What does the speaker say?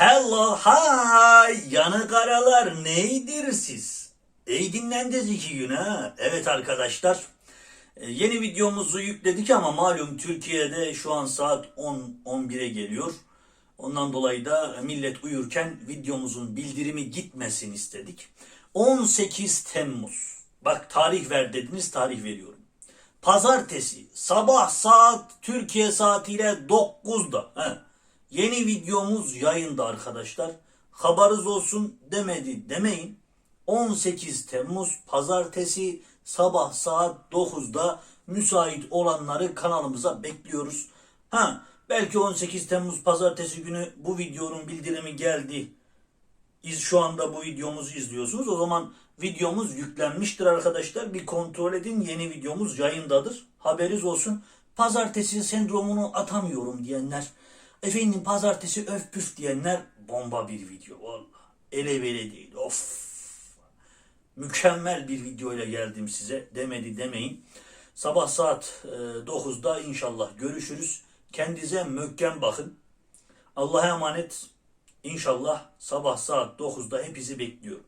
Hello, hi, yanık aralar neydir siz? İyi dinlendiniz iki gün ha. Evet arkadaşlar, e, yeni videomuzu yükledik ama malum Türkiye'de şu an saat 10-11'e geliyor. Ondan dolayı da millet uyurken videomuzun bildirimi gitmesin istedik. 18 Temmuz. Bak tarih ver dediniz, tarih veriyorum. Pazartesi sabah saat Türkiye saatiyle 9'da. He. Yeni videomuz yayında arkadaşlar. Haberiniz olsun demedi demeyin. 18 Temmuz pazartesi sabah saat 9'da müsait olanları kanalımıza bekliyoruz. Ha belki 18 Temmuz pazartesi günü bu videonun bildirimi geldi. Şu anda bu videomuzu izliyorsunuz. O zaman videomuz yüklenmiştir arkadaşlar. Bir kontrol edin. Yeni videomuz yayındadır. Haberiniz olsun. Pazartesi sendromunu atamıyorum diyenler. Efendim pazartesi öf püf diyenler bomba bir video. Vallahi ele vere değil. Of. Mükemmel bir videoyla geldim size. Demedi demeyin. Sabah saat e, 9'da inşallah görüşürüz. Kendinize mökken bakın. Allah'a emanet. İnşallah sabah saat 9'da hepinizi bekliyorum.